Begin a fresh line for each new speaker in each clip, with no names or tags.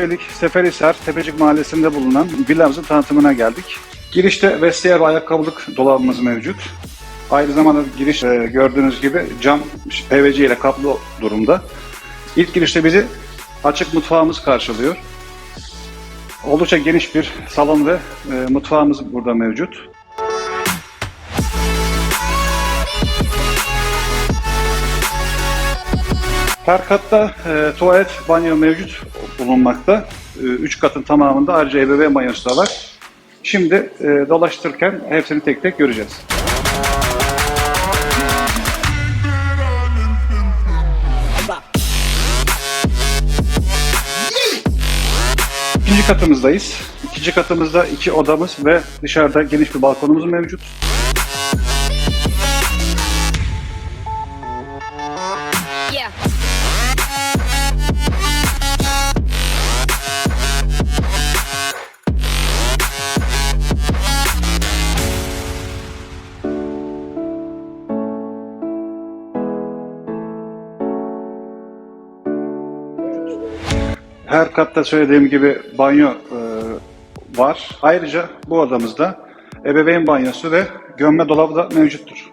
Venedik Seferihisar Tepecik Mahallesi'nde bulunan villamızın tanıtımına geldik. Girişte vestiyer ve ayakkabılık dolabımız mevcut. Aynı zamanda giriş e, gördüğünüz gibi cam PVC ile kaplı durumda. İlk girişte bizi açık mutfağımız karşılıyor. Oldukça geniş bir salon ve e, mutfağımız burada mevcut. Her katta e, tuvalet, banyo mevcut bulunmakta. E, üç katın tamamında ayrıca ebeveyn banyosu da var. Şimdi e, dolaştırırken hepsini tek tek göreceğiz. İkinci katımızdayız. İkinci katımızda iki odamız ve dışarıda geniş bir balkonumuz mevcut. Her katta söylediğim gibi banyo e, var. Ayrıca bu odamızda ebeveyn banyosu ve gömme dolabı da mevcuttur.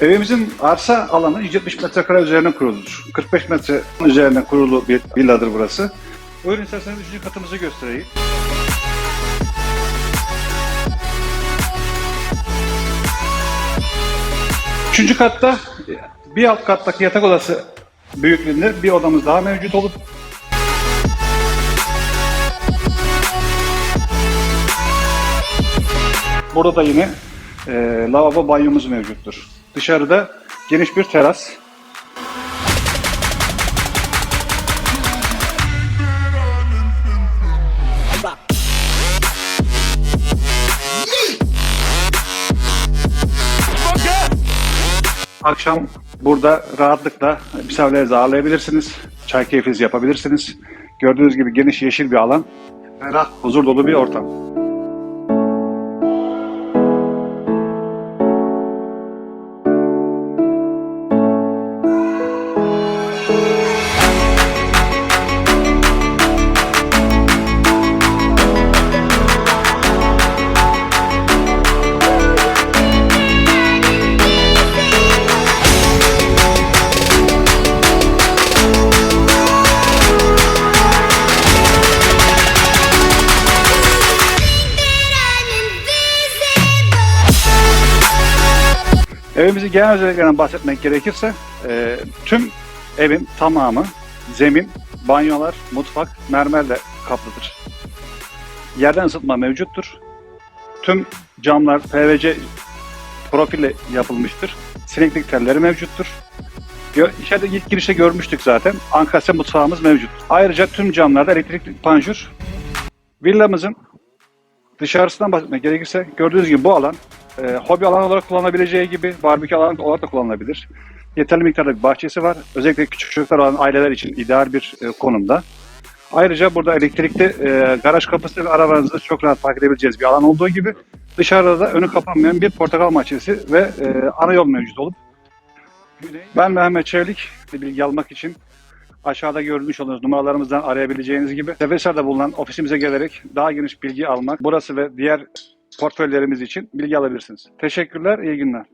Evimizin arsa alanı 170 metrekare üzerine kuruludur. 45 metre üzerine kurulu bir villadır burası. Buyurun isterseniz üçüncü katımızı göstereyim. Üçüncü katta bir alt kattaki yatak odası büyüklüğünde bir odamız daha mevcut olup Burada da yine e, lavabo banyomuz mevcuttur. Dışarıda geniş bir teras. Akşam burada rahatlıkla misafirlerinizi ağırlayabilirsiniz. Çay keyfinizi yapabilirsiniz. Gördüğünüz gibi geniş yeşil bir alan. Ferah, huzur dolu bir ortam. Evimizin genel özelliklerinden bahsetmek gerekirse e, tüm evin tamamı zemin, banyolar, mutfak mermerle kaplıdır. Yerden ısıtma mevcuttur. Tüm camlar PVC profille yapılmıştır. Sineklik telleri mevcuttur. İçeride ilk girişte görmüştük zaten. Ankastre mutfağımız mevcut. Ayrıca tüm camlarda elektrikli panjur. Villamızın dışarısından bahsetmek gerekirse gördüğünüz gibi bu alan e, hobi alan olarak kullanabileceği gibi barbekü alan olarak da kullanılabilir. Yeterli miktarda bir bahçesi var. Özellikle küçük çocuklar olan aileler için ideal bir e, konumda. Ayrıca burada elektrikli e, garaj kapısı ve arabanızı çok rahat park edebileceğiniz bir alan olduğu gibi dışarıda da önü kapanmayan bir portakal bahçesi ve e, ana yol mevcut olup ben Mehmet Çevlik bilgi almak için aşağıda görmüş olduğunuz numaralarımızdan arayabileceğiniz gibi Seferihisar'da bulunan ofisimize gelerek daha geniş bilgi almak, burası ve diğer portföylerimiz için bilgi alabilirsiniz. Teşekkürler, iyi günler.